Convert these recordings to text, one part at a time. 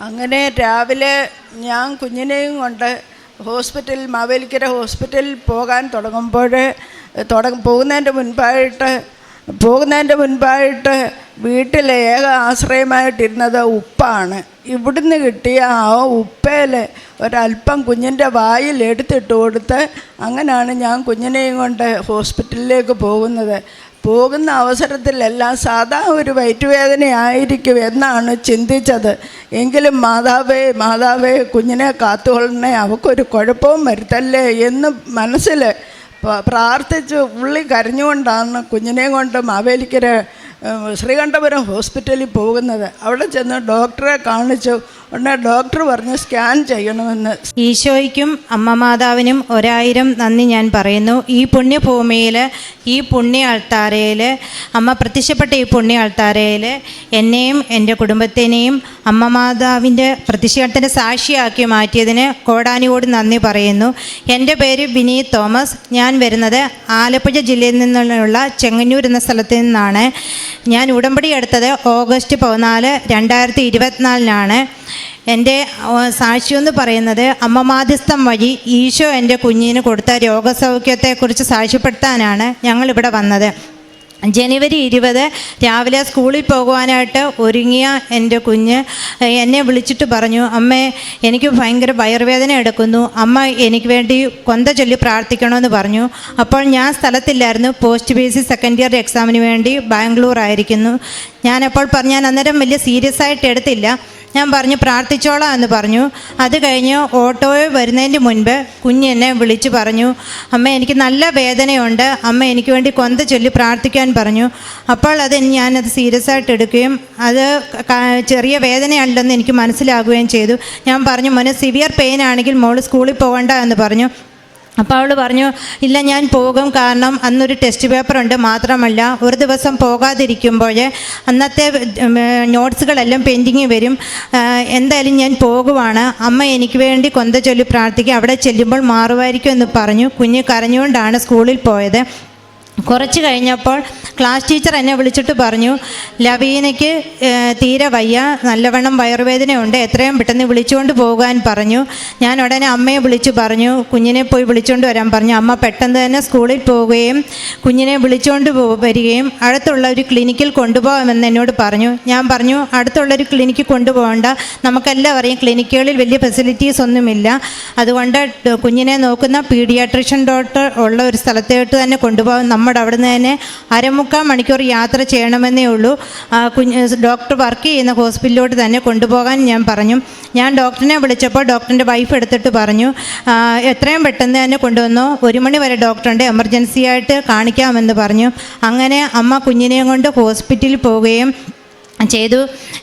അങ്ങനെ രാവിലെ ഞാൻ കുഞ്ഞിനെയും കൊണ്ട് ഹോസ്പിറ്റൽ മാവേലിക്കര ഹോസ്പിറ്റലിൽ പോകാൻ തുടങ്ങുമ്പോൾ തുടങ്ങ പോകുന്നതിന്റെ മുൻപായിട്ട് പോകുന്നതിന്റെ മുൻപായിട്ട് വീട്ടിലെ ഏക ആശ്രയമായിട്ടിരുന്നത് ഉപ്പാണ്. ഇവിടുന്ന് കിട്ടിയ ആ ഉപ്പയിൽ ഒരല്പം കുഞ്ഞിന്റെ വായിൽ എടുത്തിട്ട് കൊടുത്ത് അങ്ങനെയാണ് ഞാൻ കുഞ്ഞിനെയും കൊണ്ട് ഹോസ്പിറ്റലിലേക്ക് പോകുന്നത്. പോകുന്ന അവസരത്തിലെല്ലാം സാധാ ഒരു വയറ്റുവേദനയായിരിക്കും എന്നാണ് ചിന്തിച്ചത്. എങ്കിലും മാതാവേ മാതാവേ കുഞ്ഞിനെ കാത്തുകൊള്ളണേ അവക്കൊരു കുഴപ്പവും വരുത്തല്ലേ എന്ന് മനസ്സിൽ പ്രാർത്ഥിച്ച് ഉള്ളി കരഞ്ഞുകൊണ്ടാണ് കുഞ്ഞിനെ കൊണ്ട് മാവേലിക്കര ശ്രീകണ്ഠപുരം ഹോസ്പിറ്റലിൽ പോകുന്നത്. അവിടെ ചെന്ന് ഡോക്ടറെ കാണിച്ചു. ഉടനെ ഡോക്ടർ പറഞ്ഞു സ്കാൻ ചെയ്യണമെന്ന്. ഈശോയ്ക്കും അമ്മ മാതാവിനും ഒരായിരം നന്ദി ഞാൻ പറയുന്നു. ഈ പുണ്യഭൂമിയിൽ ഈ പുണ്യ അൾത്താരയിൽ അമ്മ പ്രത്യക്ഷപ്പെട്ട ഈ പുണ്യ അൾത്താരയിൽ എന്നെയും എന്റെ കുടുംബത്തിനെയും അമ്മ മാതാവിന്റെ പ്രതിഷേധത്തിന്റെ സാക്ഷിയാക്കി മാറ്റിയതിന് കോടാനിയോട് നന്ദി പറയുന്നു. എന്റെ പേര് വിനീത് തോമസ്. ഞാൻ വരുന്നത് ആലപ്പുഴ ജില്ലയിൽ നിന്നുള്ള ചെങ്ങന്നൂർ എന്ന സ്ഥലത്ത് നിന്നാണ്. ഞാൻ ഉടമ്പടി എടുത്തത് ഓഗസ്റ്റ് പതിനാല് രണ്ടായിരത്തി ഇരുപത്തിനാലിനാണ്. എന്റെ സാക്ഷ്യമെന്ന് പറയുന്നത് അമ്മ മാധ്യസ്ഥം വഴി ഈശോ എന്റെ കുഞ്ഞിന് കൊടുത്ത രോഗസൗഖ്യത്തെക്കുറിച്ച് സാക്ഷ്യപ്പെടുത്താനാണ് ഞങ്ങൾ ഇവിടെ വന്നത്. ജനുവരി ഇരുപത് രാവിലെ സ്കൂളിൽ പോകുവാനായിട്ട് ഒരുങ്ങിയ എന്റെ കുഞ്ഞ് എന്നെ വിളിച്ചിട്ട് പറഞ്ഞു അമ്മേ എനിക്ക് ഭയങ്കര വയറുവേദന എടുക്കുന്നു. അമ്മ എനിക്ക് വേണ്ടി കൊന്ത ചൊല്ലി പ്രാർത്ഥിക്കണമെന്ന് പറഞ്ഞു. അപ്പോൾ ഞാൻ സ്ഥലത്തില്ലായിരുന്നു. Post B C second year എക്സാമിന് വേണ്ടി ബാംഗ്ലൂർ ആയിരിക്കുന്നു. ഞാനപ്പോൾ പറഞ്ഞു ഞാൻ അന്നേരം വലിയ സീരിയസ് ആയിട്ട് എടുത്തില്ല. ഞാൻ പറഞ്ഞു പ്രാർത്ഥിച്ചോളാം എന്ന് പറഞ്ഞു. അത് കഴിഞ്ഞ് ഓട്ടോ വരുന്നതിന്റെ മുൻപ് കുഞ്ഞ് എന്നെ വിളിച്ചു പറഞ്ഞു അമ്മ എനിക്ക് നല്ല വേദനയുണ്ട്. അമ്മ എനിക്ക് വേണ്ടി കൊന്ത ചൊല്ലി പ്രാർത്ഥിക്കാൻ പറഞ്ഞു. അപ്പോൾ അത് ഞാനത് സീരിയസ് ആയിട്ട് എടുക്കുകയും അത് ചെറിയ വേദനയല്ലെന്ന് എനിക്ക് മനസ്സിലാകുകയും ചെയ്തു. ഞാൻ പറഞ്ഞു മോനെ സിവിയർ പെയിൻ ആണെങ്കിൽ മോൾ സ്കൂളിൽ പോകണ്ട എന്ന് പറഞ്ഞു. അപ്പോൾ അവൾ പറഞ്ഞു ഇല്ല ഞാൻ പോകും. കാരണം അന്നൊരു ടെസ്റ്റ് പേപ്പർ ഉണ്ട്. മാത്രമല്ല ഒരു ദിവസം പോകാതിരിക്കുമ്പോൾ അന്നത്തെ നോട്ട്സുകളെല്ലാം പെൻഡിങ് വരും. എന്തായാലും ഞാൻ പോകുവാണ്. അമ്മ എനിക്ക് വേണ്ടി കൊന്ത ചൊല്ലി പ്രാർത്ഥിക്കുക. അവിടെ ചെല്ലുമ്പോൾ മാറുമായിരിക്കും എന്ന് പറഞ്ഞു. കുഞ്ഞ് കരഞ്ഞുകൊണ്ടാണ് സ്കൂളിൽ പോയത്. കുറച്ച് കഴിഞ്ഞപ്പോൾ ക്ലാസ് ടീച്ചർ എന്നെ വിളിച്ചിട്ട് പറഞ്ഞു ലവീനയ്ക്ക് തീരെ വയ്യ നല്ലവണ്ണം വയറുവേദനയുണ്ട് എത്രയും പെട്ടെന്ന് വിളിച്ചുകൊണ്ട് പോകാൻ പറഞ്ഞു. ഞാൻ ഉടനെ അമ്മയെ വിളിച്ചു പറഞ്ഞു കുഞ്ഞിനെ പോയി വിളിച്ചുകൊണ്ട് വരാൻ പറഞ്ഞു. അമ്മ പെട്ടെന്ന് തന്നെ സ്കൂളിൽ പോവുകയും കുഞ്ഞിനെ വിളിച്ചുകൊണ്ട് വരികയും അടുത്തുള്ള ഒരു ക്ലിനിക്കിൽ കൊണ്ടുപോകാമെന്ന് എന്നോട് പറഞ്ഞു. ഞാൻ പറഞ്ഞു അടുത്തുള്ള ഒരു ക്ലിനിക്കിൽ കൊണ്ടുപോകണ്ട നമുക്കെല്ലാം അറിയാം ക്ലിനിക്കുകളിൽ വലിയ ഫെസിലിറ്റീസ് ഒന്നുമില്ല. അതുകൊണ്ട് കുഞ്ഞിനെ നോക്കുന്ന പീഡിയാട്രിഷ്യൻ ഡോക്ടർ ഉള്ള ഒരു സ്ഥലത്തോട്ട് തന്നെ കൊണ്ടുപോകാൻ നമ്മുടെ അവിടെ നിന്ന് തന്നെ അരമുക്കാൽ മണിക്കൂർ യാത്ര ചെയ്യണമെന്നേ ഉള്ളൂ. കുഞ്ഞ് ഡോക്ടർ വർക്ക് ചെയ്യുന്ന ഹോസ്പിറ്റലിലോട്ട് തന്നെ കൊണ്ടുപോകാൻ ഞാൻ പറഞ്ഞു. ഞാൻ ഡോക്ടറിനെ വിളിച്ചപ്പോൾ ഡോക്ടറിന്റെ വൈഫ് എടുത്തിട്ട് പറഞ്ഞു എത്രയും പെട്ടെന്ന് തന്നെ കൊണ്ടുവന്നു ഒരു മണി വരെ ഡോക്ടറുണ്ട് എമർജൻസി ആയിട്ട് കാണിക്കാമെന്ന് പറഞ്ഞു. അങ്ങനെ അമ്മ കുഞ്ഞിനെയും കൊണ്ട് ഹോസ്പിറ്റലിൽ പോവുകയും ചെയ്തു.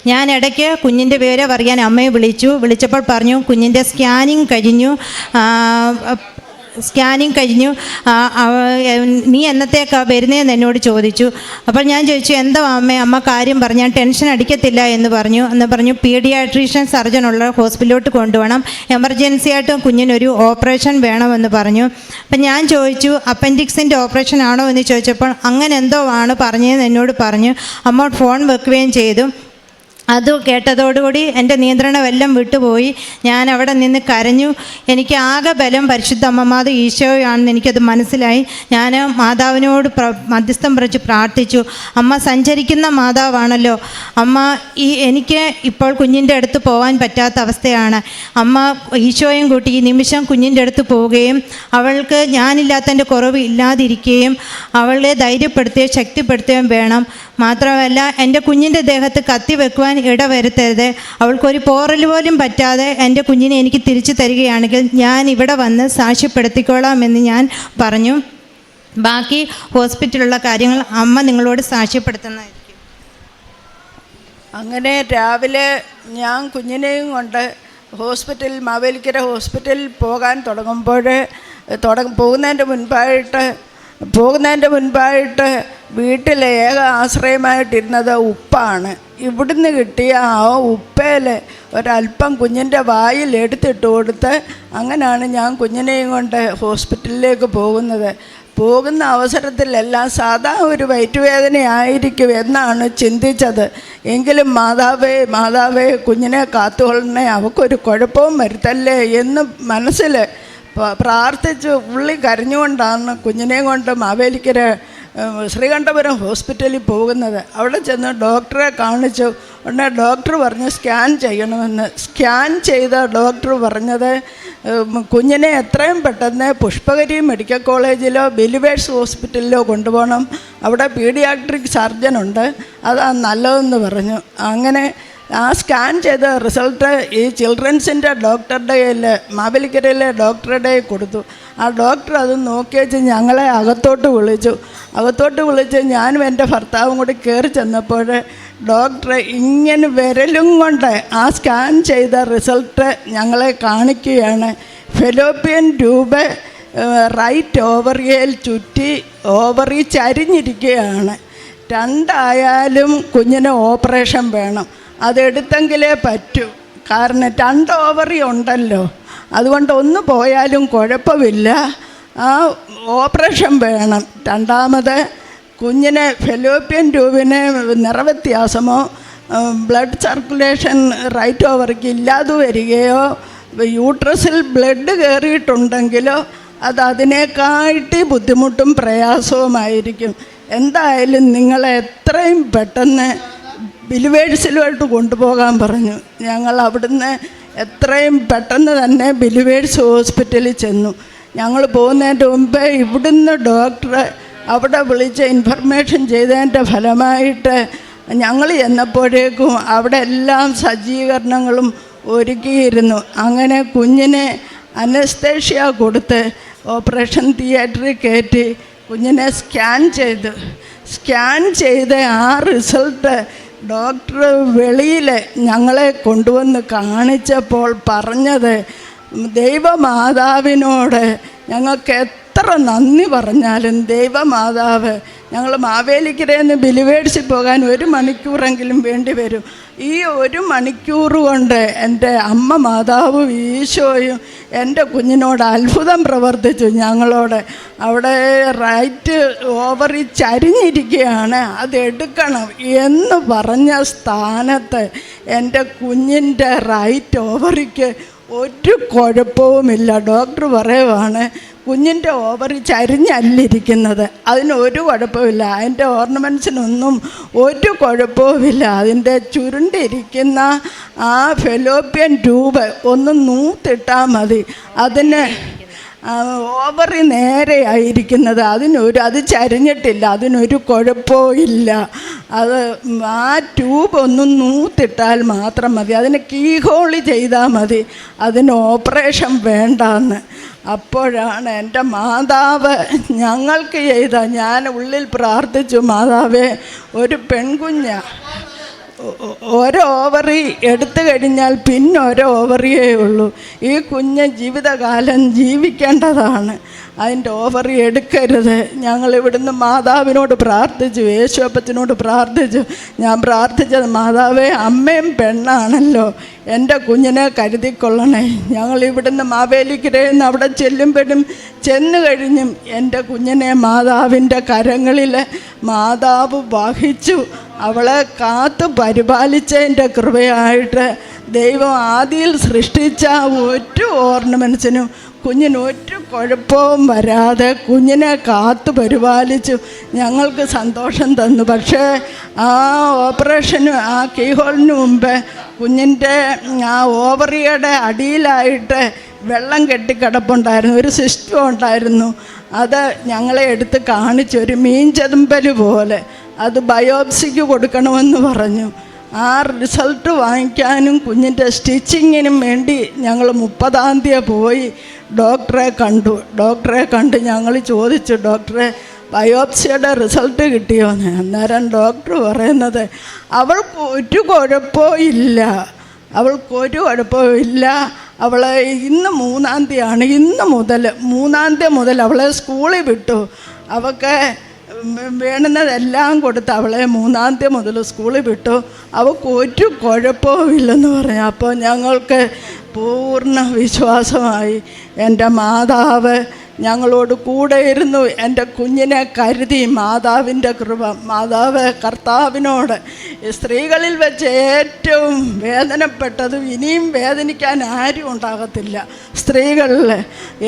ഞാൻ ഇടയ്ക്ക് കുഞ്ഞിന്റെ പേര് പറയാൻ അമ്മയെ വിളിച്ചു. വിളിച്ചപ്പോൾ പറഞ്ഞു കുഞ്ഞിന്റെ സ്കാനിങ് കഴിഞ്ഞു. സ്കാനിങ് കഴിഞ്ഞു. നീ എന്നത്തേക്കാണ് വരുന്നതെന്ന് എന്നോട് ചോദിച്ചു. അപ്പോൾ ഞാൻ ചോദിച്ചു എന്താ അമ്മ അമ്മ കാര്യം പറഞ്ഞു ഞാൻ ടെൻഷൻ അടിക്കത്തില്ല എന്ന് പറഞ്ഞു. എന്ന് പറഞ്ഞു പീഡിയാട്രീഷ്യൻ സർജൻ ഉള്ള ഹോസ്പിറ്റലിലോട്ട് കൊണ്ടുപോകണം. എമർജൻസി ആയിട്ട് കുഞ്ഞിനൊരു ഓപ്പറേഷൻ വേണമെന്ന് പറഞ്ഞു. അപ്പം ഞാൻ ചോദിച്ചു അപ്പൻഡിക്സിന്റെ ഓപ്പറേഷൻ ആണോ? എന്ന് ചോദിച്ചപ്പോൾ അങ്ങനെ എന്തോ ആണ് പറഞ്ഞതെന്ന് എന്നോട് പറഞ്ഞു. അമ്മ ഫോൺ വെക്കുകയും ചെയ്തു. അത് കേട്ടതോടുകൂടി എന്റെ നിയന്ത്രണമെല്ലാം വിട്ടുപോയി. ഞാൻ അവിടെ നിന്ന് കരഞ്ഞു. എനിക്ക് ആകെ ബലം പരിശുദ്ധ അമ്മമാത് ഈശോയാണെന്ന് എനിക്കത് മനസ്സിലായി. ഞാൻ മാതാവിനോട് പ്ര മധ്യസ്ഥം പറിച്ച് പ്രാർത്ഥിച്ചു. അമ്മ സഞ്ചരിക്കുന്ന മാതാവാണല്ലോ. അമ്മ ഈ എനിക്ക് ഇപ്പോൾ കുഞ്ഞിന്റെ അടുത്ത് പോകാൻ പറ്റാത്ത അവസ്ഥയാണ്. അമ്മ ഈശോയും കൂട്ടി ഈ നിമിഷം കുഞ്ഞിന്റെ അടുത്ത് പോവുകയും അവൾക്ക് ഞാനില്ലാത്തതിന്റെ കുറവ് ഇല്ലാതിരിക്കുകയും അവളെ ധൈര്യപ്പെടുത്തുകയും ശക്തിപ്പെടുത്തുകയും വേണം. മാത്രമല്ല എന്റെ കുഞ്ഞിന്റെ ദേഹത്ത് കത്തി വെക്കുവാൻ ഇടവരുത്തരുത് അവൾക്കൊരു പോറൽ പോലും പറ്റാതെ എന്റെ കുഞ്ഞിനെ എനിക്ക് തിരിച്ചു തരികയാണെങ്കിൽ ഞാൻ ഇവിടെ വന്ന് സാക്ഷ്യപ്പെടുത്തിക്കോളാമെന്ന് ഞാൻ പറഞ്ഞു. ബാക്കി ഹോസ്പിറ്റലുള്ള കാര്യങ്ങൾ അമ്മ നിങ്ങളോട് സാക്ഷ്യപ്പെടുത്തുന്നതായിരിക്കും. അങ്ങനെ രാവിലെ ഞാൻ കുഞ്ഞിനെയും കൊണ്ട് ഹോസ്പിറ്റലിൽ മാവേലിക്കര ഹോസ്പിറ്റലിൽ പോകാൻ തുടങ്ങുമ്പോൾ തുടങ്ങ പോകുന്നതിന്റെ മുൻപായിട്ട് പോകുന്നതിന്റെ മുൻപായിട്ട് വീട്ടിലെ ഏക ആശ്രയമായിട്ടിരുന്നത് ഉപ്പാണ്. ഇവിടുന്ന് കിട്ടിയ ആ ഉപ്പയിൽ ഒരല്പം കുഞ്ഞിന്റെ വായിൽ എടുത്തിട്ട് കൊടുത്ത് അങ്ങനെയാണ് ഞാൻ കുഞ്ഞിനെയും കൊണ്ട് ഹോസ്പിറ്റലിലേക്ക് പോകുന്നത്. പോകുന്ന അവസരത്തിലെല്ലാം സാധാ ഒരു വയറ്റുവേദനയായിരിക്കും എന്നാണ് ചിന്തിച്ചത്. എങ്കിലും മാതാവേ മാതാവേ കുഞ്ഞിനെ കാത്തുകൊള്ളണേ അവക്കൊരു കുഴപ്പവും വരുത്തല്ലേ എന്ന് മനസ്സിൽ പ്രാർത്ഥിച്ച് ഉള്ളി കരഞ്ഞുകൊണ്ടാണ് കുഞ്ഞിനെ കൊണ്ട് മാവേലിക്കര ശ്രീകണ്ഠപുരം ഹോസ്പിറ്റലിൽ പോകുന്നത്. അവിടെ ചെന്ന് ഡോക്ടറെ കാണിച്ചു. ഉടനെ ഡോക്ടർ പറഞ്ഞു സ്കാൻ ചെയ്യണമെന്ന്. സ്കാൻ ചെയ്ത ഡോക്ടർ പറഞ്ഞത് കുഞ്ഞിനെ എത്രയും പെട്ടെന്ന് പുഷ്പഗരി മെഡിക്കൽ കോളേജിലോ ബിലിവേഴ്സ് ഹോസ്പിറ്റലിലോ കൊണ്ടുപോകണം. അവിടെ പീഡിയാട്രിക് സർജനുണ്ട് അതാ നല്ലതെന്ന് പറഞ്ഞു. അങ്ങനെ ആ സ്കാൻ ചെയ്ത റിസൾട്ട് ഈ ചിൽഡ്രൻസിന്റെ ഡോക്ടറുടെ കയ്യിൽ മാവേലിക്കരയിലെ ഡോക്ടറുടെ കൊടുത്തു. ആ ഡോക്ടർ അത് നോക്കി വെച്ച് ഞങ്ങളെ അകത്തോട്ട് വിളിച്ചു. അകത്തോട്ട് വിളിച്ച് ഞാനും എന്റെ ഭർത്താവും കൂടി കയറി ചെന്നപ്പോൾ ഡോക്ടർ ഇങ്ങനെ വിരലും കൊണ്ട് ആ സ്കാൻ ചെയ്ത റിസൾട്ട് ഞങ്ങളെ കാണിക്കുകയാണ്. ഫെലോപ്പിയൻ രൂപ റൈറ്റ് ഓവറിയയിൽ ചുറ്റി ഓവറി ചരിഞ്ഞിരിക്കുകയാണ്. രണ്ടായാലും കുഞ്ഞിന് ഓപ്പറേഷൻ വേണം. അതെടുത്തെങ്കിലേ പറ്റൂ. കാരണം രണ്ട് ഓവറി ഉണ്ടല്ലോ. അതുകൊണ്ട് ഒന്ന് പോയാലും കുഴപ്പമില്ല. ആ ഓപ്പറേഷൻ വേണം. രണ്ടാമത് കുഞ്ഞിനെ ഫെലോപ്യൻ ട്യൂബിന് നിറവ്യത്യാസമോ ബ്ലഡ് സർക്കുലേഷൻ റൈറ്റ് ഓവർക്ക് ഇല്ലാതെ വരികയോ യൂട്രസിൽ ബ്ലഡ് കയറിയിട്ടുണ്ടെങ്കിലോ അത് അതിനേക്കായിട്ട് ബുദ്ധിമുട്ടും പ്രയാസവുമായിരിക്കും. എന്തായാലും നിങ്ങളെ എത്രയും പെട്ടെന്ന് ബിലിവേഴ്സിലുമായിട്ട് കൊണ്ടുപോകാൻ പറഞ്ഞു. ഞങ്ങൾ അവിടുന്ന് എത്രയും പെട്ടെന്ന് തന്നെ ബിലിവേഴ്സ് ഹോസ്പിറ്റലിൽ ചെന്നു. ഞങ്ങൾ പോകുന്നതിന്റെ മുമ്പേ ഇവിടുന്ന് ഡോക്ടറെ അവിടെ വിളിച്ച് ഇൻഫർമേഷൻ ചെയ്തതിന്റെ ഫലമായിട്ട് ഞങ്ങൾ ചെന്നപ്പോഴേക്കും അവിടെ എല്ലാം സജ്ജീകരണങ്ങളും ഒരുക്കിയിരുന്നു. അങ്ങനെ കുഞ്ഞിനെ അനസ്തേഷ്യ കൊടുത്ത് ഓപ്പറേഷൻ തിയേറ്ററിൽ കയറ്റി കുഞ്ഞിനെ സ്കാൻ ചെയ്തു. സ്കാൻ ചെയ്ത് ആ റിസൾട്ട് ഡോക്ടർ വെളിയിൽ ഞങ്ങളെ കൊണ്ടുവന്ന് കാണിച്ചപ്പോൾ പറഞ്ഞത് ദൈവമാതാവിനോട് ഞങ്ങൾക്ക് എത്ര നന്ദി പറഞ്ഞാലും ദൈവമാതാവ് ഞങ്ങൾ മാവേലിക്കരയെന്ന് ബിലിവേഴ്സിൽ പോകാൻ ഒരു മണിക്കൂറെങ്കിലും വേണ്ടി വരും. ഈ ഒരു മണിക്കൂർ കൊണ്ട് എന്റെ അമ്മ മാതാവും ഈശോയും എന്റെ കുഞ്ഞിനോട് അത്ഭുതം പ്രവർത്തിച്ചു ഞങ്ങളോട്. അവിടെ റൈറ്റ് ഓവറി ചരിഞ്ഞിരിക്കുകയാണ്. അതെടുക്കണം എന്ന് പറഞ്ഞ സ്ഥാനത്ത് എന്റെ കുഞ്ഞിന്റെ റൈറ്റ് ഓവറിക്ക് ഒരു കുഴപ്പവുമില്ല. ഡോക്ടർ പറയുവാണ് കുഞ്ഞിന്റെ ഓവർ ചരിഞ്ഞല്ലിരിക്കുന്നത്. അതിന് ഒരു കുഴപ്പമില്ല അതിന്റെ ഓർണമെന്റ്സിനൊന്നും ഒരു കുഴപ്പവുമില്ല. അതിന്റെ ചുരുണ്ടിരിക്കുന്ന ആ ഫെലോപ്യൻ ട്യൂബ് ഒന്ന് നൂത്തിട്ടാൽ മതി. അതിന് ഓവറി നേരെയായിരിക്കുന്നത്. അതിനൊരു അത് ചരിഞ്ഞിട്ടില്ല. അതിനൊരു കുഴപ്പവും ഇല്ല. അത് ആ ട്യൂബ് ഒന്നും നൂത്തിട്ടാൽ മാത്രം മതി. അതിന് കീഹോളി ചെയ്താൽ മതി. അതിന് ഓപ്പറേഷൻ വേണ്ടാന്ന്. അപ്പോഴാണ് എന്റെ മാതാവ് ഞങ്ങൾക്ക് ചെയ്ത ഞാൻ ഉള്ളിൽ പ്രാർത്ഥിച്ചു മാതാവേ ഒരു പെൺകുഞ്ഞ ഓരോ ഓവറി എടുത്തു കഴിഞ്ഞാൽ പിന്നെ ഓരോ ഓവറിയേ ഉള്ളൂ. ഈ കുഞ്ഞ് ജീവിതകാലം ജീവിക്കേണ്ടതാണ്. അതിന്റെ ഓവറി എടുക്കരുത്. ഞങ്ങൾ ഇവിടുന്ന് മാതാവിനോട് പ്രാർത്ഥിച്ചു യേശുവപ്പത്തിനോട് പ്രാർത്ഥിച്ചു. ഞാൻ പ്രാർത്ഥിച്ചത് മാതാവേ അമ്മയും പെണ്ണാണല്ലോ. എന്റെ കുഞ്ഞിനെ കരുതിക്കൊള്ളണേ. ഞങ്ങൾ ഇവിടുന്ന് മാവേലിക്കരയെന്ന് അവിടെ ചെല്ലുമ്പോഴും ചെന്നു കഴിഞ്ഞും എന്റെ കുഞ്ഞിനെ മാതാവിന്റെ കരങ്ങളിൽ മാതാവ് വഹിച്ചു. അവളെ കാത്തു പരിപാലിച്ചതിന്റെ കൃപയായിട്ട് ദൈവം ആദിയിൽ സൃഷ്ടിച്ച ഒരു ഓർണമെൻസിനും കുഞ്ഞിന് ഒരു കുഴപ്പവും വരാതെ കുഞ്ഞിനെ കാത്തു പരിപാലിച്ചു. ഞങ്ങൾക്ക് സന്തോഷം തന്നു. പക്ഷേ ആ ഓപ്പറേഷന് ആ കീഹോളിന് മുമ്പ് കുഞ്ഞിന്റെ ആ ഓവറിയുടെ അടിയിലായിട്ട് വെള്ളം കെട്ടിക്കിടപ്പുണ്ടായിരുന്നു. ഒരു സിസ്റ്റം ഉണ്ടായിരുന്നു. അത് ഞങ്ങളെ എടുത്ത് കാണിച്ചു. ഒരു മീൻ പോലെ. അത് ബയോപ്സിക്ക് കൊടുക്കണമെന്ന് പറഞ്ഞു. ആ റിസൾട്ട് വാങ്ങിക്കാനും കുഞ്ഞിന്റെ സ്റ്റിച്ചിങ്ങിനും വേണ്ടി ഞങ്ങൾ മുപ്പതാം തീയതി പോയി ഡോക്ടറെ കണ്ടു. ഡോക്ടറെ കണ്ട് ഞങ്ങൾ ചോദിച്ചു ഡോക്ടറെ ബയോപ്സിയുടെ റിസൾട്ട് കിട്ടിയോന്ന് അന്നേരം ഡോക്ടർ പറയുന്നത് അവൾക്ക് ഒരു കുഴപ്പവും ഇല്ല. അവൾക്കൊരു കുഴപ്പവും ഇല്ല. അവളെ ഇന്ന് മൂന്നാം തീയതിയാണ്. ഇന്ന് മുതൽ മൂന്നാം തീയതി മുതൽ അവളെ സ്കൂളിൽ വിട്ടു. അവൾക്ക് വേണ്ടുന്നതെല്ലാം കൊടുത്ത് അവളെ മൂന്നാം തീയതി മുതൽ സ്കൂളിൽ വിട്ടു. അവൾക്ക് ഒരു കുഴപ്പവും ഇല്ലെന്ന് പറഞ്ഞു. അപ്പോൾ ഞങ്ങൾക്ക് പൂർണ വിശ്വാസമായി എന്റെ മാതാവ് ഞങ്ങളോട് കൂടെ ഇരുന്നു എന്റെ കുഞ്ഞിനെ കരുതി മാതാവിന്റെ കൃപ. മാതാവ് കർത്താവിനോട് സ്ത്രീകളിൽ വെച്ച് ഏറ്റവും വേദനപ്പെട്ടതും ഇനിയും വേദനിക്കാൻ ആരും ഉണ്ടാകത്തില്ല. സ്ത്രീകളിൽ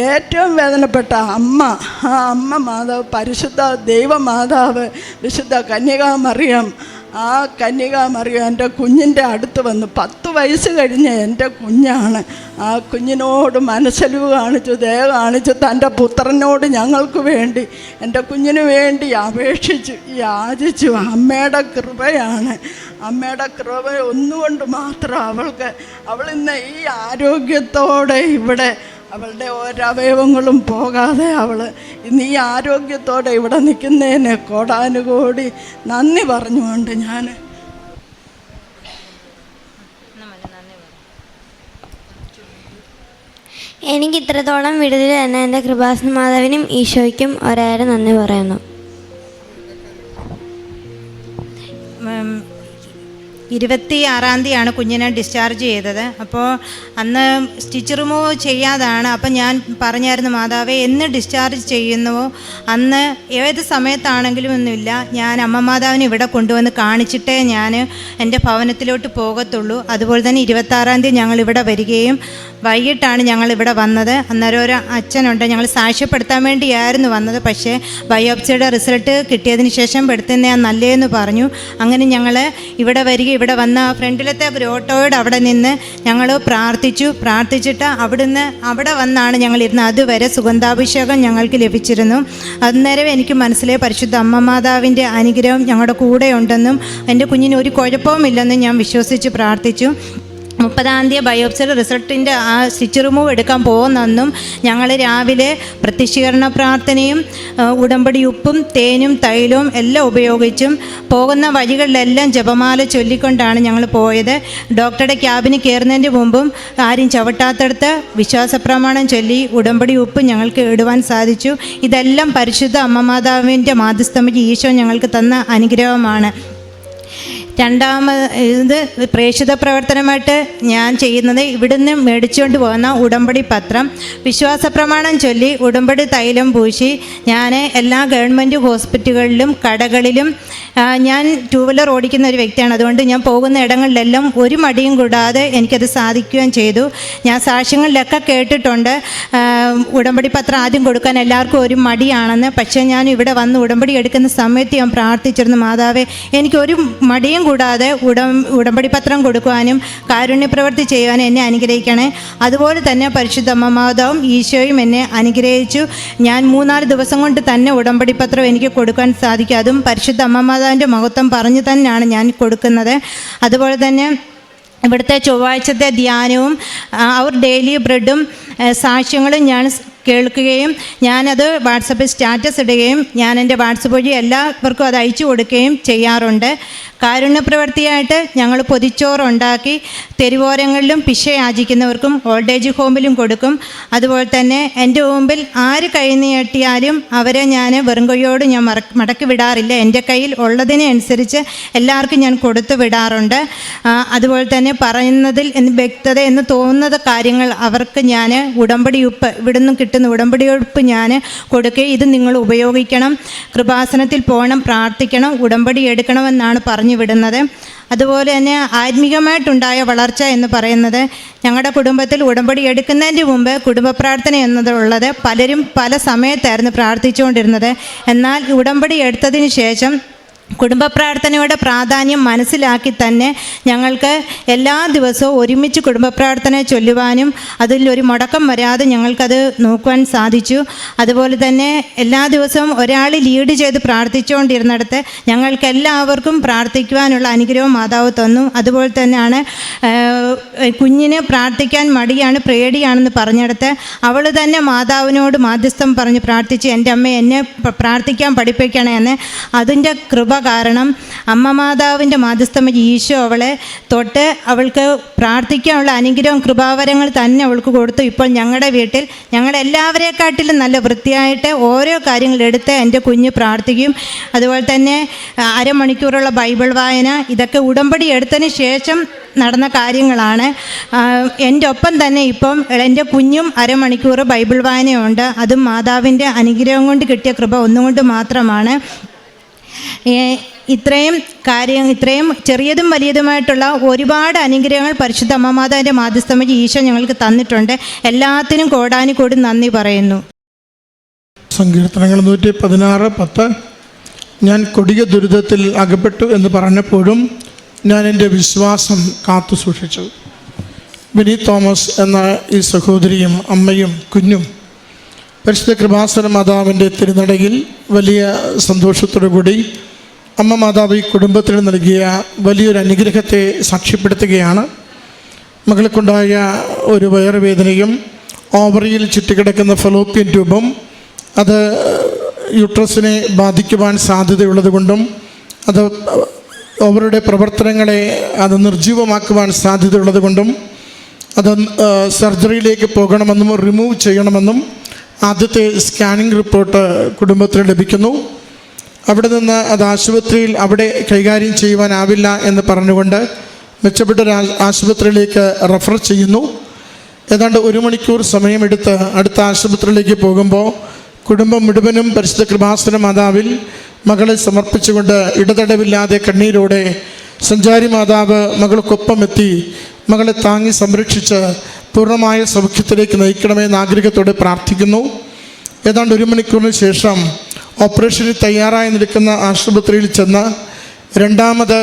ഏറ്റവും വേദനപ്പെട്ട അമ്മ ആ അമ്മ മാതാവ് പരിശുദ്ധ ദൈവമാതാവ് വിശുദ്ധ കന്യകാമറിയം ആ കന്യകാമറിയം എന്റെ കുഞ്ഞിന്റെ അടുത്ത് വന്ന് പത്ത് വയസ്സ് കഴിഞ്ഞ എന്റെ കുഞ്ഞാണ്. ആ കുഞ്ഞിനോട് മനസ്സലിവ് കാണിച്ചു ദയ കാണിച്ചു തന്റെ പുത്രനോട് ഞങ്ങൾക്ക് വേണ്ടി എന്റെ കുഞ്ഞിന് വേണ്ടി അപേക്ഷിച്ചു യാചിച്ചു. അമ്മയുടെ കൃപയാണ്. അമ്മയുടെ കൃപ ഒന്നുകൊണ്ട് മാത്രം അവൾക്ക് അവൾ ഇന്ന് ഈ ആരോഗ്യത്തോടെ ഇവിടെ അവളുടെ ഓരവയവങ്ങളും പോകാതെ അവൾ ഇന്ന് ഈ ആരോഗ്യത്തോടെ ഇവിടെ നിൽക്കുന്നതിന് കോടാനുകോടി നന്ദി പറഞ്ഞുകൊണ്ട് ഞാൻ എനിക്ക് ഇത്രത്തോളം വിടുതൽ തന്നെ എന്റെ കൃപാസന മാതാവിനും ഈശോയ്ക്കും ഒരായിരം നന്ദി പറയുന്നു. ഇരുപത്തി ആറാം തീയതിയാണ് കുഞ്ഞിനെ ഡിസ്ചാർജ് ചെയ്തത്. അപ്പോൾ അന്ന് സ്റ്റിച്ച് റിമൂവ് ചെയ്യാതാണ്. അപ്പം ഞാൻ പറഞ്ഞായിരുന്നു മാതാവേ എന്ന് ഡിസ്ചാർജ് ചെയ്യുന്നുവോ? അന്ന് ഏത് സമയത്താണെങ്കിലും ഒന്നുമില്ല. ഞാൻ അമ്മ മാതാവിനെ ഇവിടെ കൊണ്ടുവന്ന് കാണിച്ചിട്ടേ ഞാൻ എന്റെ ഭവനത്തിലോട്ട് പോകത്തുള്ളൂ. അതുപോലെ തന്നെ ഇരുപത്താറാം തീയതി ഞങ്ങൾ ഇവിടെ വരികയും വൈകിട്ടാണ് ഞങ്ങൾ ഇവിടെ വന്നത്. അന്നേരം ഒരു അച്ഛനുണ്ട്. ഞങ്ങൾ സാക്ഷ്യപ്പെടുത്താൻ വേണ്ടിയായിരുന്നു വന്നത്. പക്ഷേ ബയോപ്സിയുടെ റിസൾട്ട് കിട്ടിയതിന് ശേഷം പെടുത്തുന്ന നല്ലതെന്ന് പറഞ്ഞു. അങ്ങനെ ഞങ്ങൾ ഇവിടെ വരിക ഇവിടെ വന്ന ഫ്രണ്ടിലത്തെ ഒരു ഓട്ടോയുടെ അവിടെ നിന്ന് ഞങ്ങൾ പ്രാർത്ഥിച്ചു. പ്രാർത്ഥിച്ചിട്ട് അവിടുന്ന് അവിടെ വന്നാണ് ഞങ്ങൾ ഇരുന്ന് അതുവരെ സുഗന്ധാഭിഷേകം ഞങ്ങൾക്ക് ലഭിച്ചിരുന്നു. അന്നേരം എനിക്ക് മനസ്സിലെ പരിശുദ്ധ അമ്മ മാതാവിന്റെ അനുഗ്രഹം ഞങ്ങളുടെ കൂടെ ഉണ്ടെന്നും എന്റെ കുഞ്ഞിന് ഒരു കുഴപ്പവുമില്ലെന്നും ഞാൻ വിശ്വസിച്ച് പ്രാർത്ഥിച്ചു. മുപ്പതാം തീയതി ബയോപ്സിയുടെ റിസൾട്ടിന്റെ ആ സ്റ്റിച്ച് റിമൂവ് എടുക്കാൻ പോകുന്നെന്നും ഞങ്ങൾ രാവിലെ പ്രത്യക്ഷീകരണ പ്രാർത്ഥനയും ഉടമ്പടി ഉപ്പും തേനും തൈലവും എല്ലാം ഉപയോഗിച്ചും പോകുന്ന വഴികളിലെല്ലാം ജപമാല ചൊല്ലിക്കൊണ്ടാണ് ഞങ്ങൾ പോയത്. ഡോക്ടറുടെ ക്യാബിന് കയറുന്നതിന്റെ മുമ്പും ആരും ചവിട്ടാത്തടുത്ത് വിശ്വാസപ്രമാണം ചൊല്ലി ഉടമ്പടി ഉപ്പ് ഞങ്ങൾക്ക് ഇടുവാൻ സാധിച്ചു. ഇതെല്ലാം പരിശുദ്ധ അമ്മമാതാവിന്റെ മാധ്യസ്ഥം ഈശോ ഞങ്ങൾക്ക് തന്ന അനുഗ്രഹമാണ്. രണ്ടാമത് ഇത് പ്രേക്ഷിത പ്രവർത്തനമായിട്ട് ഞാൻ ചെയ്യുന്നത് ഇവിടുന്ന് മേടിച്ചുകൊണ്ട് പോകുന്ന ഉടമ്പടി പത്രം. വിശ്വാസ പ്രമാണം ചൊല്ലി ഉടമ്പടി തൈലം പൂശി. ഞാൻ എല്ലാ ഗവൺമെന്റ് ഹോസ്പിറ്റലുകളിലും കടകളിലും ഞാൻ ടൂ വീലർ ഓടിക്കുന്ന ഒരു വ്യക്തിയാണ്. അതുകൊണ്ട് ഞാൻ പോകുന്ന ഇടങ്ങളിലെല്ലാം ഒരു മടിയും കൂടാതെ എനിക്കത് സാധിക്കുകയും ചെയ്തു. ഞാൻ സാക്ഷ്യങ്ങളിലൊക്കെ കേട്ടിട്ടുണ്ട്. ഉടമ്പടി പത്രം ആദ്യം കൊടുക്കാൻ എല്ലാവർക്കും ഒരു മടിയാണെന്ന്. പക്ഷേ ഞാൻ ഇവിടെ വന്ന് ഉടമ്പടി എടുക്കുന്ന സമയത്ത് ഞാൻ പ്രാർത്ഥിച്ചിരുന്നു മാതാവേ എനിക്കൊരു മടിയും കൂടാതെ ഉടം ഉടമ്പടി പത്രം കൊടുക്കുവാനും കാരുണ്യ പ്രവൃത്തി ചെയ്യുവാനും എന്നെ അനുഗ്രഹിക്കണേ. അതുപോലെ തന്നെ പരിശുദ്ധ അമ്മ മാതാവും ഈശോയും എന്നെ അനുഗ്രഹിച്ചു. ഞാൻ മൂന്നാൽ ദിവസം കൊണ്ട് തന്നെ ഉടമ്പടി പത്രം എനിക്ക് കൊടുക്കാൻ സാധിക്കും. അതും പരിശുദ്ധ അമ്മ മാതാവിന്റെ മഹത്വം പറഞ്ഞു തന്നെയാണ് ഞാൻ കൊടുക്കുന്നത്. അതുപോലെ തന്നെ ഇവിടുത്തെ ചൊവ്വാഴ്ചത്തെ ധ്യാനവും അവർ ഡെയിലി ബ്രെഡും സാക്ഷ്യങ്ങളും ഞാൻ കേൾക്കുകയും ഞാനത് വാട്സപ്പിൽ സ്റ്റാറ്റസ് ഇടുകയും ഞാൻ എന്റെ വാട്സപ്പ് വഴി എല്ലാവർക്കും അത് അയച്ചു കൊടുക്കുകയും ചെയ്യാറുണ്ട്. കാരുണ്യപ്രവൃത്തിയായിട്ട് ഞങ്ങൾ പൊതിച്ചോറുണ്ടാക്കി തെരുവോരങ്ങളിലും പിശ യാചിക്കുന്നവർക്കും ഓൾഡ് ഏജ് ഹോമിലും കൊടുക്കും. അതുപോലെ തന്നെ എന്റെ മുമ്പിൽ ആര് കൈ നീട്ടിയാലും അവരെ ഞാൻ വെറും കൈയോട് ഞാൻ മടക്കി വിടാറില്ല. എന്റെ കയ്യിൽ ഉള്ളതിനെ അനുസരിച്ച് എല്ലാവർക്കും ഞാൻ കൊടുത്തു വിടാറുണ്ട്. അതുപോലെ തന്നെ പറയുന്നതിൽ വ്യക്തത എന്ന് തോന്നുന്ന കാര്യങ്ങൾ അവർക്ക് ഞാൻ ഉടമ്പടി ഉപ്പ് ഇവിടുന്ന് കിട്ടുന്ന ഉടമ്പടി ഉപ്പ് ഞാൻ കൊടുക്കുകയും ഇത് നിങ്ങൾ ഉപയോഗിക്കണം കൃപാസനത്തിൽ പോകണം പ്രാർത്ഥിക്കണം ഉടമ്പടി എടുക്കണമെന്നാണ് പറഞ്ഞു വിടുന്നത്. അതുപോലെ തന്നെ ആത്മീകമായിട്ടുണ്ടായ വളർച്ച എന്ന് പറയുന്നത് ഞങ്ങളുടെ കുടുംബത്തിൽ ഉടമ്പടി എടുക്കുന്നതിന് മുമ്പ് കുടുംബ പ്രാർത്ഥന എന്നതുള്ളത് പലരും പല സമയത്തായിരുന്നു പ്രാർത്ഥിച്ചുകൊണ്ടിരുന്നത്. എന്നാൽ ഉടമ്പടി എടുത്തതിന് ശേഷം കുടുംബ പ്രാർത്ഥനയുടെ പ്രാധാന്യം മനസ്സിലാക്കി തന്നെ ഞങ്ങൾക്ക് എല്ലാ ദിവസവും ഒരുമിച്ച് കുടുംബ പ്രാർത്ഥന ചൊല്ലുവാനും അതിൽ ഒരു മുടക്കം വരാതെ ഞങ്ങൾക്കത് നോക്കുവാൻ സാധിച്ചു. അതുപോലെ തന്നെ എല്ലാ ദിവസവും ഒരാൾ ലീഡ് ചെയ്ത് പ്രാർത്ഥിച്ചുകൊണ്ടിരുന്നിടത്ത് ഞങ്ങൾക്ക് എല്ലാവർക്കും പ്രാർത്ഥിക്കുവാനുള്ള അനുഗ്രഹം മാതാവ് തന്നു. അതുപോലെ തന്നെയാണ് കുഞ്ഞിനെ പ്രാർത്ഥിക്കാൻ മടിയാണ് പേടിയാണെന്ന് പറഞ്ഞിടത്ത് അവൾ തന്നെ മാതാവിനോട് മാധ്യസ്ഥം പറഞ്ഞ് പ്രാർത്ഥിച്ച് എന്റെ അമ്മ എന്നെ പ്രാർത്ഥിക്കാൻ പ്രാർത്ഥിക്കാൻ പഠിപ്പിക്കണമെന്ന് അതിന്റെ കൃപ കാരണം അമ്മ മാതാവിന്റെ മാധ്യസ്ഥം ഈശോ അവളെ തൊട്ട് അവൾക്ക് പ്രാർത്ഥിക്കാനുള്ള അനുഗ്രഹം കൃപാവരങ്ങൾ തന്നെ അവൾക്ക് കൊടുത്തു. ഇപ്പോൾ ഞങ്ങളുടെ വീട്ടിൽ ഞങ്ങളെല്ലാവരെക്കാട്ടിലും നല്ല വൃത്തിയായിട്ട് ഓരോ കാര്യങ്ങൾ എടുത്ത് എന്റെ കുഞ്ഞ് പ്രാർത്ഥിക്കും. അതുപോലെ തന്നെ അരമണിക്കൂറുള്ള ബൈബിൾ വായന ഇതൊക്കെ ഉടമ്പടി എടുത്തതിന് ശേഷം നടന്ന കാര്യങ്ങളാണ്. എന്റെ ഒപ്പം തന്നെ ഇപ്പം എന്റെ കുഞ്ഞും അരമണിക്കൂർ ബൈബിൾ വായനയുണ്ട്. അതും മാതാവിന്റെ അനുഗ്രഹം കൊണ്ട് കിട്ടിയ കൃപ ഒന്നുകൊണ്ട് മാത്രമാണ്. ഇത്രയും കാര്യം ഇത്രയും ചെറിയതും വലിയതുമായിട്ടുള്ള ഒരുപാട് അനുഗ്രഹങ്ങൾ പരിശുദ്ധ അമ്മമാതാവിന്റെ മാധ്യസ്ഥം വഴി ഈശോ ഞങ്ങൾക്ക് തന്നിട്ടുണ്ട്. എല്ലാത്തിനും കോടാനുകൂടി നന്ദി പറയുന്നു. സങ്കീർത്തനങ്ങൾ നൂറ്റി പതിനാറ് പത്ത്. ഞാൻ കൊടിയ ദുരിതത്തിൽ അകപ്പെട്ടു എന്ന് പറഞ്ഞപ്പോഴും ഞാൻ എന്റെ വിശ്വാസം കാത്തു സൂക്ഷിച്ചു. വിനീത് തോമസ് എന്ന ഈ സഹോദരിയും അമ്മയും കുഞ്ഞും പരിശുദ്ധ കൃപാസന മാതാവിന്റെ തിരുനടയിൽ വലിയ സന്തോഷത്തോടു കൂടി അമ്മ മാതാവ് ഈ കുടുംബത്തിന് നൽകിയ വലിയൊരു അനുഗ്രഹത്തെ സാക്ഷ്യപ്പെടുത്തുകയാണ്. മകൾക്കുണ്ടായ ഒരു വയറുവേദനയും ഓവറിയിൽ ചുറ്റിക്കിടക്കുന്ന ഫലോപ്യൻ ട്യൂബും അത് യുട്രസിനെ ബാധിക്കുവാൻ സാധ്യതയുള്ളത് കൊണ്ടും അത് അവരുടെ പ്രവർത്തനങ്ങളെ അത് നിർജീവമാക്കുവാൻ സാധ്യതയുള്ളത് കൊണ്ടും അത് സർജറിയിലേക്ക് പോകണമെന്നും റിമൂവ് ചെയ്യണമെന്നും ആദ്യത്തെ സ്കാനിംഗ് റിപ്പോർട്ട് കുടുംബത്തിന് ലഭിക്കുന്നു. അവിടെ നിന്ന് അത് ആശുപത്രിയിൽ അവിടെ കൈകാര്യം ചെയ്യുവാനാവില്ല എന്ന് പറഞ്ഞുകൊണ്ട് മെച്ചപ്പെട്ട ഒരു ആശുപത്രിയിലേക്ക് റെഫർ ചെയ്യുന്നു. ഏതാണ്ട് ഒരു മണിക്കൂർ സമയമെടുത്ത് അടുത്ത ആശുപത്രിയിലേക്ക് പോകുമ്പോൾ കുടുംബം മുഴുവനും പരിശുദ്ധ കൃപാസന മാതാവിൽ മകളെ സമർപ്പിച്ചുകൊണ്ട് ഇടതടവില്ലാതെ കണ്ണീരോടെ സഞ്ചാരി മാതാവ് മകൾക്കൊപ്പം എത്തി മകളെ താങ്ങി സംരക്ഷിച്ച് പൂർണമായ സൗഖ്യത്തിലേക്ക് നയിക്കണമെന്ന് ആഗ്രഹത്തോടെ പ്രാർത്ഥിക്കുന്നു. ഏതാണ്ട് ഒരു മണിക്കൂറിന് ശേഷം ഓപ്പറേഷന് തയ്യാറായി നിൽക്കുന്ന ആശുപത്രിയിൽ ചെന്ന് രണ്ടാമത്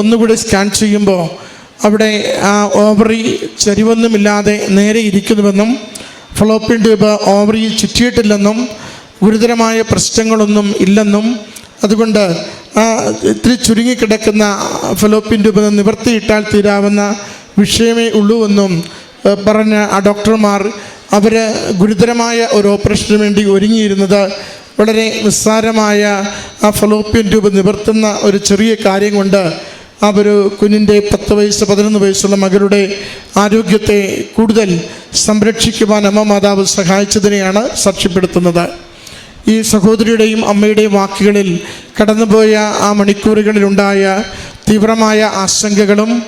ഒന്നുകൂടി സ്കാൻ ചെയ്യുമ്പോൾ അവിടെ ആ ഓവറി ചരിവൊന്നുമില്ലാതെ നേരെ ഇരിക്കുന്നുവെന്നും ഫ്ലോപ്പിൻ ട്യൂബ് ഓവറി ചുറ്റിയിട്ടില്ലെന്നും ഗുരുതരമായ പ്രശ്നങ്ങളൊന്നും ഇല്ലെന്നും അതുകൊണ്ട് ആ ഇത്തിരി ചുരുങ്ങിക്കിടക്കുന്ന ഫലോപ്പിൻ ട്യൂബ് നിവർത്തിയിട്ടാൽ തീരാവുന്ന വിഷയമേ ഉള്ളൂവെന്നും ഏഹ്, പറഞ്ഞ ആ ഡോക്ടർമാർ അവർ ഗുരുതരമായ ഒരു ഓപ്പറേഷന് വേണ്ടി ഒരുങ്ങിയിരുന്നത് വളരെ നിസ്സാരമായ ആ ഫലോപ്യൻ ട്യൂബ് നിവർത്തുന്ന ഒരു ചെറിയ കാര്യം കൊണ്ട് ആ ഒരു കുഞ്ഞിന്റെ പത്ത് വയസ്സ് പതിനൊന്ന് വയസ്സുള്ള മകളുടെ ആരോഗ്യത്തെ കൂടുതൽ സംരക്ഷിക്കുവാൻ അമ്മ മാതാവ് സഹായിച്ചതിനെയാണ് സാക്ഷ്യപ്പെടുത്തുന്നത്. ഈ സഹോദരിയുടെയും അമ്മയുടെയും വാക്കുകളിൽ കടന്നുപോയ ആ മണിക്കൂറുകളിലുണ്ടായ തീവ്രമായ ആശങ്കകളും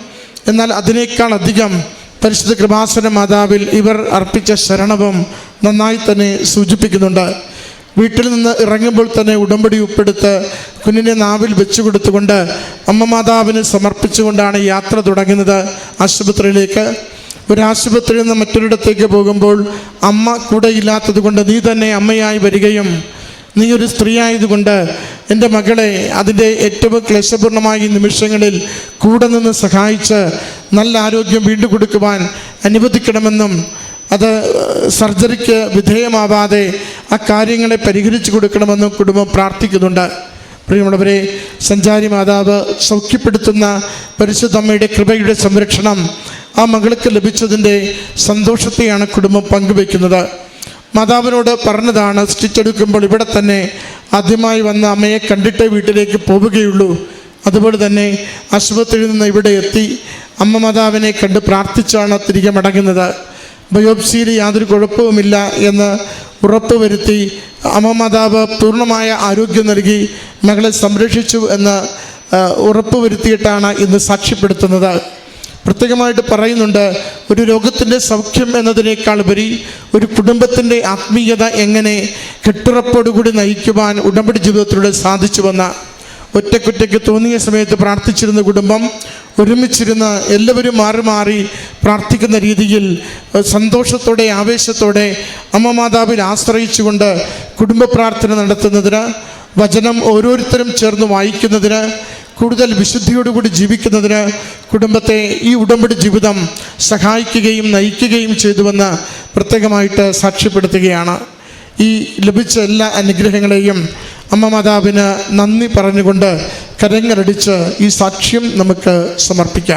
എന്നാൽ അതിനേക്കാൾ അധികം പരിശുദ്ധ കൃപാസന മാതാവിൽ ഇവർ അർപ്പിച്ച ശരണവും നന്നായി തന്നെ സൂചിപ്പിക്കുന്നുണ്ട്. വീട്ടിൽ നിന്ന് ഇറങ്ങുമ്പോൾ തന്നെ ഉടമ്പടി ഉപ്പെടുത്ത് കുഞ്ഞിനെ നാവിൽ വെച്ചു കൊടുത്തുകൊണ്ട് അമ്മ മാതാവിന് സമർപ്പിച്ചുകൊണ്ടാണ് യാത്ര തുടങ്ങുന്നത് ആശുപത്രിയിലേക്ക്. ഒരു ആശുപത്രിയിൽ നിന്ന് മറ്റൊരിടത്തേക്ക് പോകുമ്പോൾ അമ്മ കൂടെ ഇല്ലാത്തത് കൊണ്ട് നീ തന്നെ അമ്മയായി വരികയും നീ ഒരു സ്ത്രീ ആയതുകൊണ്ട് എന്റെ മകളെ അതിന്റെ ഏറ്റവും ക്ലേശപൂർണമായ നിമിഷങ്ങളിൽ കൂടെ നിന്ന് സഹായിച്ച് നല്ല ആരോഗ്യം വീണ്ടും കൊടുക്കുവാൻ അനുവദിക്കണമെന്നും അത് സർജറിക്ക് വിധേയമാവാതെ ആ കാര്യങ്ങളെ പരിഹരിച്ചു കൊടുക്കണമെന്നും കുടുംബം പ്രാർത്ഥിക്കുന്നുണ്ട്. പ്രിയമുള്ളവരെ സഞ്ചാരി മാതാവ് സൗഖ്യപ്പെടുത്തുന്ന പരിശുദ്ധമ്മയുടെ കൃപയുടെ സംരക്ഷണം ആ മകൾക്ക് ലഭിച്ചതിന്റെ സന്തോഷത്തെയാണ് കുടുംബം പങ്കുവയ്ക്കുന്നത്. മാതാവിനോട് പറഞ്ഞതാണ് സ്റ്റിച്ച് എടുക്കുമ്പോൾ ഇവിടെ തന്നെ ആദ്യമായി വന്ന അമ്മയെ കണ്ടിട്ടേ വീട്ടിലേക്ക് പോവുകയുള്ളൂ. അതുപോലെ തന്നെ ആശുപത്രിയിൽ നിന്ന് ഇവിടെ എത്തി അമ്മ മാതാവിനെ കണ്ട് പ്രാർത്ഥിച്ചാണ് തിരികെ മടങ്ങുന്നത്. ബയോപ്സിയിൽ യാതൊരു കുഴപ്പവുമില്ല എന്ന് ഉറപ്പുവരുത്തി അമ്മ മാതാവ് പൂർണമായ ആരോഗ്യം നൽകി മകളെ സംരക്ഷിച്ചു എന്ന് ഉറപ്പുവരുത്തിയിട്ടാണ് ഉറപ്പ് വരുത്തിയിട്ടാണ് ഇന്ന് സാക്ഷ്യപ്പെടുത്തുന്നത്. പ്രത്യേകമായിട്ട് പറയുന്നുണ്ട് ഒരു രോഗത്തിന്റെ സൗഖ്യം എന്നതിനേക്കാൾ ഉപരി ഒരു കുടുംബത്തിന്റെ ആത്മീയത എങ്ങനെ കെട്ടുറപ്പോടുകൂടി നയിക്കുവാൻ ഉടമ്പടി ജീവിതത്തിലൂടെ സാധിച്ചു വന്ന ഒറ്റക്കുറ്റയ്ക്ക് തോന്നിയ സമയത്ത് പ്രാർത്ഥിച്ചിരുന്ന കുടുംബം ഒരുമിച്ചിരുന്ന് എല്ലാവരും മാറി മാറി പ്രാർത്ഥിക്കുന്ന രീതിയിൽ സന്തോഷത്തോടെ ആവേശത്തോടെ അമ്മ മാതാവിൽ ആശ്രയിച്ചുകൊണ്ട് കുടുംബ പ്രാർത്ഥന നടത്തുന്നതിന് വചനം ഓരോരുത്തരും ചേർന്ന് വായിക്കുന്നതിന് കൂടുതൽ വിശുദ്ധിയോടുകൂടി ജീവിക്കുന്നതിന് കുടുംബത്തെ ഈ ഉടമ്പടി ജീവിതം സഹായിക്കുകയും നയിക്കുകയും ചെയ്തുവെന്ന് പ്രത്യേകമായിട്ട് സാക്ഷ്യപ്പെടുത്തുകയാണ്. ഈ ലഭിച്ച എല്ലാ അനുഗ്രഹങ്ങളെയും അമ്മ മാതാവിന് നന്ദി പറഞ്ഞുകൊണ്ട് കരങ്ങളടിച്ച് ഈ സാക്ഷ്യം നമുക്ക് സമർപ്പിക്കാം.